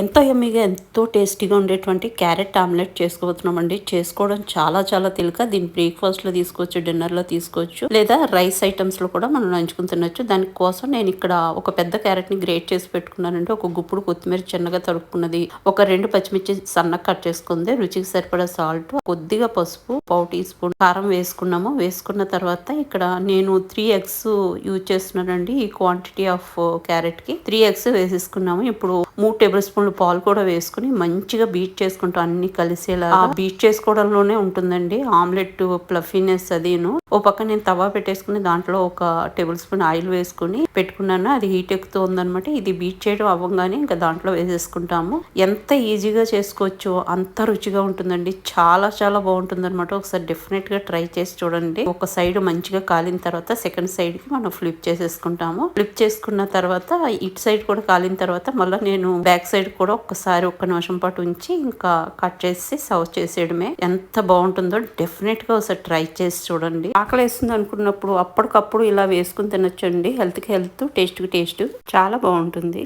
ఎంతో ఎమ్మిగా ఎంతో టేస్టీగా ఉండేటువంటి క్యారెట్ ఆమ్లెట్ చేసుకోబోతున్నామండి చేసుకోవడం చాలా చాలా తేలిక. దీన్ని బ్రేక్ఫాస్ట్లో తీసుకోవచ్చు డిన్నర్లో తీసుకోవచ్చు లేదా రైస్ ఐటమ్స్లో కూడా మనం నంచుకుని తినొచ్చు. దానికోసం నేను ఇక్కడ ఒక పెద్ద క్యారెట్ని గ్రేట్ చేసి పెట్టుకున్నానండి. ఒక గుప్పుడు కొత్తిమీర చిన్నగా తరుక్కున్నది. ఒక రెండు పచ్చిమిర్చి సన్నగా కట్ చేసుకుంది. రుచికి సరిపడా సాల్ట్ కొద్దిగా పసుపు పావు టీ స్పూన్ కారం వేసుకున్నాము. వేసుకున్న తర్వాత ఇక్కడ నేను త్రీ ఎగ్స్ యూజ్ చేస్తున్నానండి ఈ క్వాంటిటీ ఆఫ్ క్యారెట్కి. త్రీ ఎగ్స్ వేసేసుకున్నాము. ఇప్పుడు మూడు టేబుల్ స్పూన్ స్పూన్లు పాలు కూడా వేసుకుని మంచిగా బీట్ చేసుకుంటాం అన్ని కలిసేలా బీట్ చేసుకోవడంలోనే ఉంటుందండి ఆమ్లెట్ ప్లఫీనెస్ అదిను. ఓ పక్క నేను తవా పెట్టేసుకుని దాంట్లో ఒక టేబుల్ స్పూన్ ఆయిల్ వేసుకుని పెట్టుకున్నాను. అది హీట్ ఎక్కుతుంది అనమాట ఇది బీట్ చేయడం అవ్వగానే ఇంకా దాంట్లో వేసేసుకుంటాము. ఎంత ఈజీగా చేసుకోవచ్చు అంత రుచిగా ఉంటుందండి. చాలా చాలా బాగుంటుంది అనమాట ఒకసారి డెఫినెట్గా ట్రై చేసి చూడండి. ఒక సైడ్ మంచిగా కాలిన తర్వాత సెకండ్ సైడ్కి మనం ఫ్లిప్ చేసేసుకుంటాము. ఫ్లిప్ చేసుకున్న తర్వాత ఇటు సైడ్ కూడా కాలిన తర్వాత మళ్ళీ నేను బ్యాక్ సైడ్ కూడా ఒక్కసారి ఒక్క నిమిషం పాటు ఉంచి ఇంకా కట్ చేసి సర్వ్ చేసేయడమే. ఎంత బాగుంటుందో డెఫినెట్గా ఒకసారి ట్రై చేసి చూడండి. ఆకలి వేస్తుంది అనుకున్నప్పుడు అప్పటికప్పుడు ఇలా వేసుకుని తినొచ్చండి. హెల్త్కి హెల్త్ టేస్ట్కి టేస్ట్. చాలా బాగుంటుంది.